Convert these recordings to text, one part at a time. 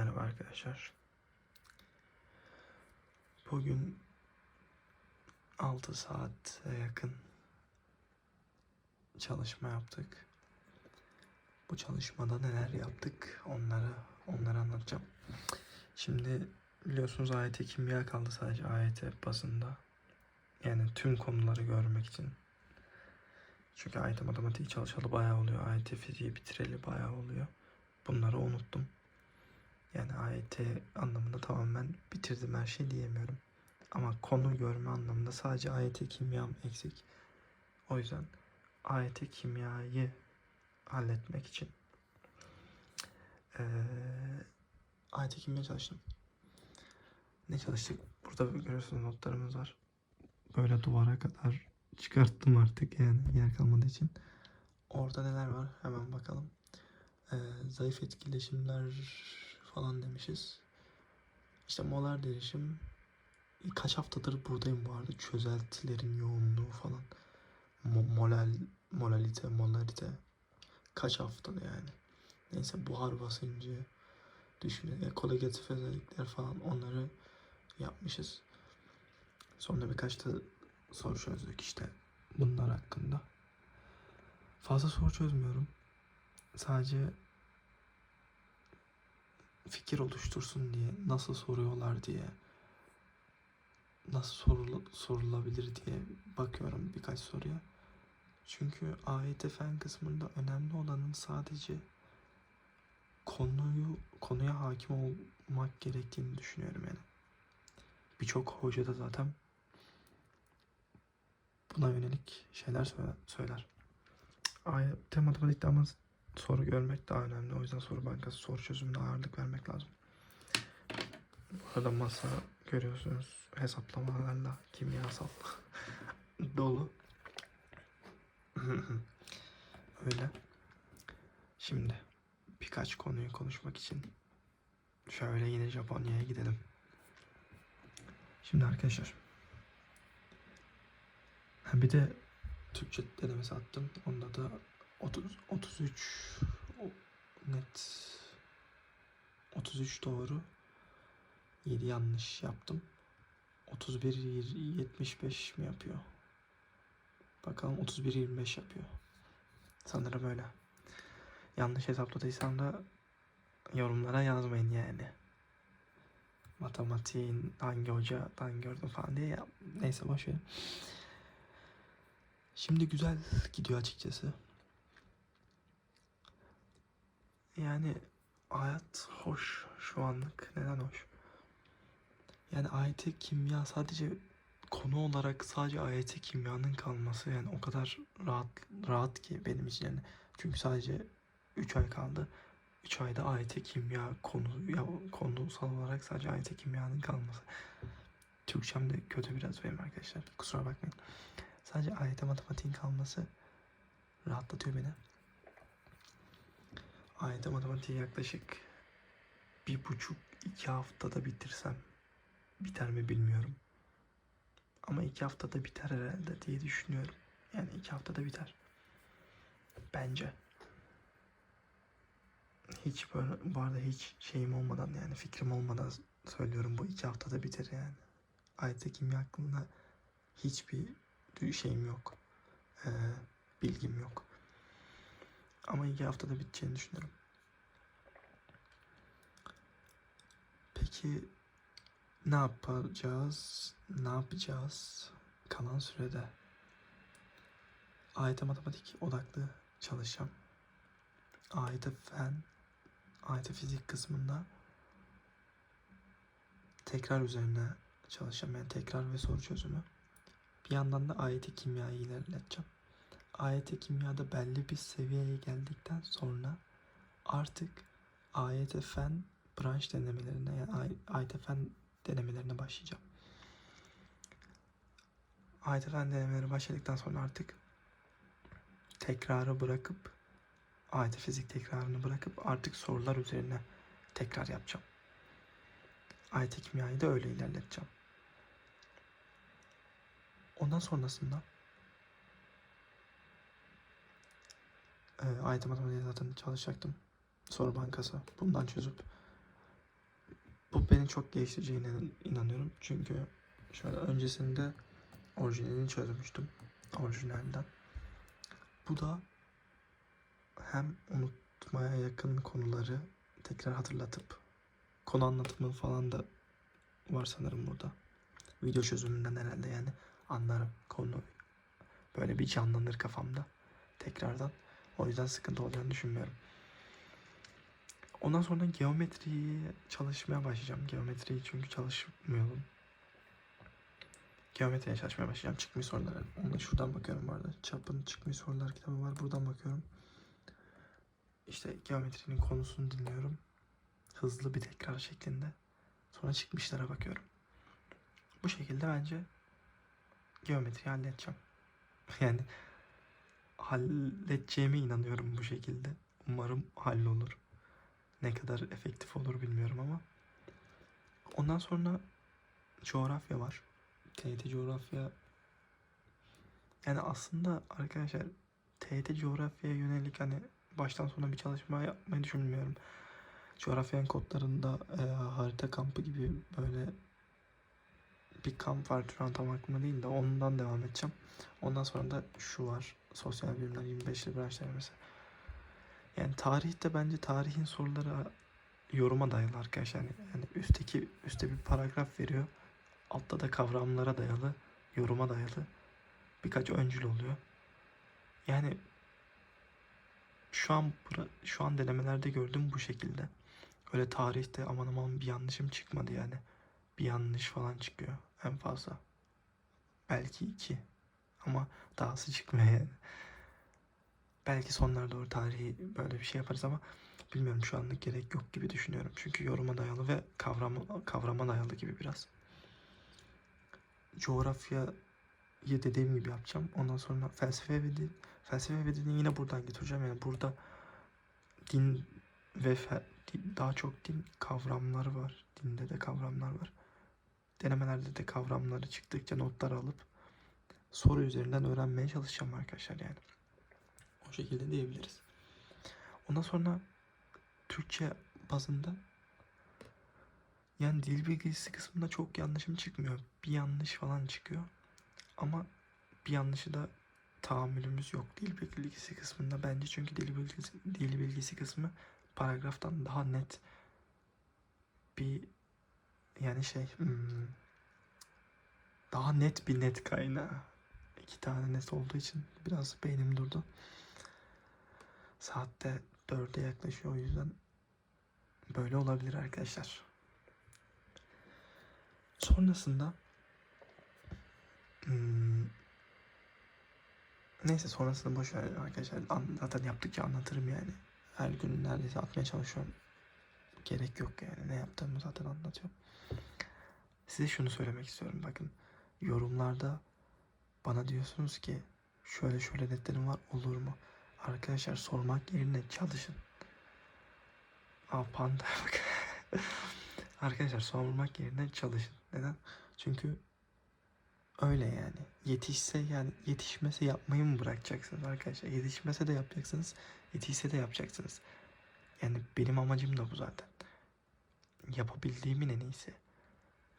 Merhaba arkadaşlar. Bugün 6 saate yakın çalışma yaptık. Bu çalışmada neler yaptık onları onları anlatacağım. Şimdi biliyorsunuz AYT kimya kaldı sadece AYT basında. Yani tüm konuları görmek için. Çünkü AYT matematik çalışalı bayağı oluyor. AYT fiziği bitireli bayağı oluyor. Bunları unuttum. Yani AYT anlamında tamamen bitirdim her şey diyemiyorum. Ama konu görme anlamında sadece AYT kimyam eksik. O yüzden AYT kimyayı halletmek için eee AYT kimya çalıştım. Ne çalıştık? Burada görüyorsunuz notlarımız var. Böyle duvara kadar çıkarttım artık yani yer kalmadığı için. Orada neler var? Hemen bakalım. Ee, zayıf etkileşimler falan demişiz. İşte molar derişim kaç haftadır buradayım bu arada. Çözeltilerin yoğunluğu falan. Mo- molal, molalite, molarite. Kaç haftada yani. Neyse buhar basıncı düşünün. E, kolagetif özellikler falan onları yapmışız. Sonra birkaç da soru çözdük işte bunlar hakkında. Fazla soru çözmüyorum. Sadece fikir oluştursun diye nasıl soruyorlar diye nasıl sorula, sorulabilir diye bakıyorum birkaç soruya. Çünkü AYT fen kısmında önemli olanın sadece konuyu konuya hakim olmak gerektiğini düşünüyorum yani. Birçok hoca da zaten buna yönelik şeyler söyler. AYT matematikte ama soru görmek daha önemli. O yüzden soru bankası soru çözümüne ağırlık vermek lazım. Bu arada masa görüyorsunuz hesaplamalarla kimyasal dolu. Öyle. Şimdi birkaç konuyu konuşmak için şöyle yine Japonya'ya gidelim. Şimdi arkadaşlar bir de Türkçe denemesi attım. Onda da 30 33 o- net 33 doğru 7 yanlış yaptım. 31 75 mi yapıyor? Bakalım 31 25 yapıyor. Sanırım öyle. Yanlış hesapladıysam da yorumlara yazmayın yani. Matematiğin hangi hocadan gördüm falan diye ya. Neyse boş verin. Şimdi güzel gidiyor açıkçası. Yani hayat hoş şu anlık. Neden hoş? Yani AYT kimya sadece konu olarak sadece AYT kimyanın kalması yani o kadar rahat rahat ki benim için yani. Çünkü sadece 3 ay kaldı. 3 ayda AYT kimya konu ya konusal olarak sadece AYT kimyanın kalması. Türkçem de kötü biraz benim arkadaşlar. Kusura bakmayın. Sadece AYT matematiğin kalması rahatlatıyor beni. AYT matematiği yaklaşık bir buçuk iki haftada bitirsem biter mi bilmiyorum. Ama iki haftada biter herhalde diye düşünüyorum. Yani iki haftada biter. Bence. Hiç böyle bu arada hiç şeyim olmadan yani fikrim olmadan söylüyorum bu iki haftada biter yani. AYT kimya hakkında hiçbir şeyim yok. Ee, bilgim yok. Ama iki haftada biteceğini düşünüyorum. Peki ne yapacağız? Ne yapacağız? Kalan sürede AYT matematik odaklı çalışacağım. AYT fen, AYT fizik kısmında tekrar üzerine çalışacağım. Yani tekrar ve soru çözümü. Bir yandan da AYT kimyayı ilerleteceğim. AYT kimyada belli bir seviyeye geldikten sonra artık AYT fen branş denemelerine yani AYT fen denemelerine başlayacağım. AYT fen denemeleri başladıktan sonra artık tekrarı bırakıp AYT fizik tekrarını bırakıp artık sorular üzerine tekrar yapacağım. AYT kimyayı da öyle ilerleteceğim. Ondan sonrasında e, AYT matematiğe zaten çalışacaktım. Soru bankası bundan çözüp bu beni çok geliştireceğine inanıyorum. Çünkü şöyle öncesinde orijinalini çözmüştüm. Orijinalden. Bu da hem unutmaya yakın konuları tekrar hatırlatıp konu anlatımı falan da var sanırım burada. Video çözümünden herhalde yani anlarım konu böyle bir canlanır kafamda tekrardan. O yüzden sıkıntı olacağını düşünmüyorum. Ondan sonra geometriyi çalışmaya başlayacağım. Geometriyi çünkü çalışmıyordum. Geometriye çalışmaya başlayacağım. Çıkmış sorulara. Onu da şuradan bakıyorum bu arada. Çapın çıkmış sorular kitabı var. Buradan bakıyorum. İşte geometrinin konusunu dinliyorum. Hızlı bir tekrar şeklinde. Sonra çıkmışlara bakıyorum. Bu şekilde bence geometriyi halledeceğim. Yani halledeceğime inanıyorum bu şekilde. Umarım hallolur. Ne kadar efektif olur bilmiyorum ama. Ondan sonra coğrafya var. TYT coğrafya yani aslında arkadaşlar TYT coğrafyaya yönelik hani baştan sona bir çalışma yapmayı düşünmüyorum. Coğrafyanın kodlarında e, harita kampı gibi böyle bir kamp var şu an tam aklımda değil de ondan devam edeceğim. Ondan sonra da şu var. Sosyal bilimler 25'li branş denemesi. Yani tarihte bence tarihin soruları yoruma dayalı arkadaşlar. Yani, yani üstteki üstte bir paragraf veriyor. Altta da kavramlara dayalı, yoruma dayalı birkaç öncül oluyor. Yani şu an şu an denemelerde gördüğüm bu şekilde. Öyle tarihte aman aman bir yanlışım çıkmadı yani. Bir yanlış falan çıkıyor en fazla. Belki iki. Ama dahası çıkmıyor yani. Belki sonlara doğru tarihi böyle bir şey yaparız ama bilmiyorum şu anlık gerek yok gibi düşünüyorum. Çünkü yoruma dayalı ve kavrama, kavrama dayalı gibi biraz. Coğrafyayı dediğim gibi yapacağım. Ondan sonra felsefe ve din. Felsefe ve dini yine buradan getireceğim. Yani burada din ve fe, daha çok din kavramları var. Dinde de kavramlar var. Denemelerde de kavramları çıktıkça notlar alıp soru üzerinden öğrenmeye çalışacağım arkadaşlar yani. O şekilde diyebiliriz. Ondan sonra Türkçe bazında yani dil bilgisi kısmında çok yanlışım çıkmıyor. Bir yanlış falan çıkıyor. Ama bir yanlışı da tahammülümüz yok dil bilgisi kısmında bence çünkü dil bilgisi, dil bilgisi kısmı paragraftan daha net bir yani şey hmm, daha net bir net kaynağı. İki tane net olduğu için biraz beynim durdu. Saatte dörde yaklaşıyor o yüzden böyle olabilir arkadaşlar. Sonrasında hmm, neyse sonrasında boş ver arkadaşlar. Zaten yaptıkça anlatırım yani. Her gün neredeyse atmaya çalışıyorum. Gerek yok yani. Ne yaptığımı zaten anlatıyorum. Size şunu söylemek istiyorum. Bakın yorumlarda bana diyorsunuz ki şöyle şöyle netlerim var olur mu? Arkadaşlar sormak yerine çalışın. Aa panda bak. Arkadaşlar sormak yerine çalışın. Neden? Çünkü öyle yani. Yetişse yani yetişmese yapmayı mı bırakacaksınız arkadaşlar? Yetişmese de yapacaksınız. Yetişse de yapacaksınız. Yani benim amacım da bu zaten. Yapabildiğimin en iyisi.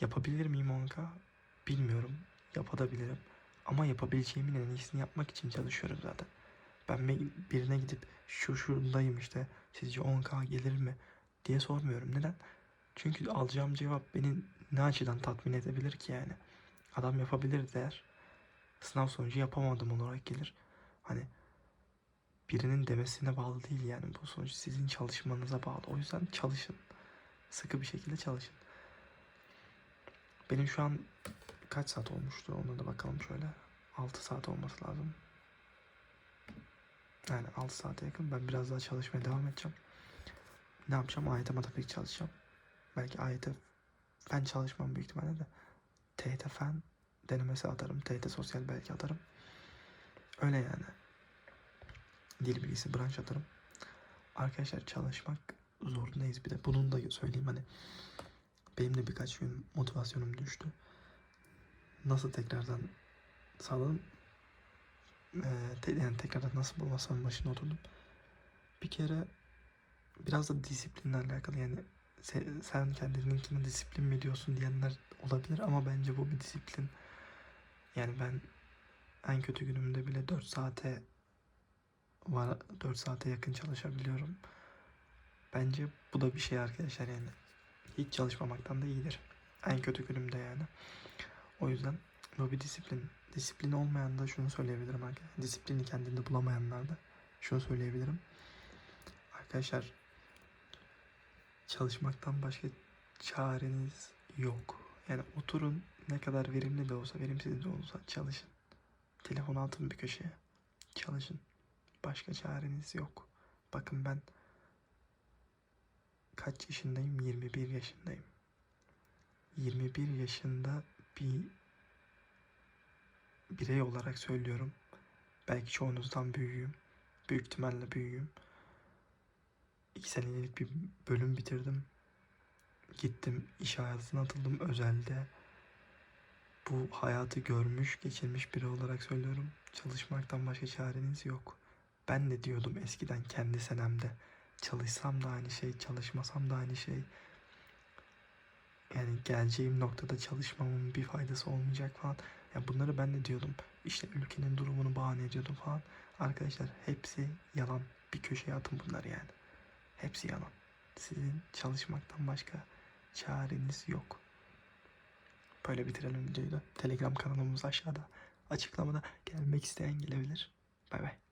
Yapabilir miyim 10K? Bilmiyorum. Yapabilirim. Ama yapabileceğimin en iyisini yapmak için çalışıyorum zaten. Ben birine gidip şu şundayım işte sizce 10K gelir mi diye sormuyorum. Neden? Çünkü alacağım cevap beni ne açıdan tatmin edebilir ki yani. Adam yapabilir der. Sınav sonucu yapamadım olarak gelir. Hani birinin demesine bağlı değil yani bu sonuç sizin çalışmanıza bağlı. O yüzden çalışın. Sıkı bir şekilde çalışın. Benim şu an kaç saat olmuştu ona da bakalım şöyle. 6 saat olması lazım. Yani 6 saate yakın. Ben biraz daha çalışmaya devam edeceğim. Ne yapacağım? AYT matematik çalışacağım. Belki AYT fen çalışmam büyük ihtimalle de. TYT fen denemesi atarım. TYT sosyal belki atarım. Öyle yani. Dil bilgisi branş atarım. Arkadaşlar çalışmak zorundayız bir de. Bunun da söyleyeyim hani. Benim de birkaç gün motivasyonum düştü. Nasıl tekrardan sağladım? Ee, te- yani tekrardan nasıl bu masanın başına oturdum. Bir kere biraz da disiplinle alakalı yani sen, sen kendininkine disiplin mi diyorsun diyenler olabilir ama bence bu bir disiplin. Yani ben en kötü günümde bile 4 saate var 4 saate yakın çalışabiliyorum. Bence bu da bir şey arkadaşlar yani. Hiç çalışmamaktan da iyidir. En kötü günümde yani. O yüzden bu bir disiplin. Disiplin olmayan da şunu söyleyebilirim arkadaşlar. Disiplini kendinde bulamayanlar da şunu söyleyebilirim. Arkadaşlar çalışmaktan başka çareniz yok. Yani oturun ne kadar verimli de olsa, verimsiz de olsa çalışın. Telefonu atın bir köşeye. Çalışın. Başka çareniz yok. Bakın ben kaç yaşındayım? 21 yaşındayım. 21 yaşında bir birey olarak söylüyorum. Belki çoğunuzdan büyüğüm. Büyük ihtimalle büyüğüm. İki senelik bir bölüm bitirdim. Gittim iş hayatına atıldım özelde. Bu hayatı görmüş, geçirmiş biri olarak söylüyorum. Çalışmaktan başka çareniz yok. Ben de diyordum eskiden kendi senemde. Çalışsam da aynı şey, çalışmasam da aynı şey. Yani geleceğim noktada çalışmamın bir faydası olmayacak falan. Ya bunları ben de diyordum. İşte ülkenin durumunu bahane ediyordum falan. Arkadaşlar hepsi yalan. Bir köşeye atın bunları yani. Hepsi yalan. Sizin çalışmaktan başka çareniz yok. Böyle bitirelim videoyu da. Telegram kanalımız aşağıda. Açıklamada gelmek isteyen gelebilir. Bay bay.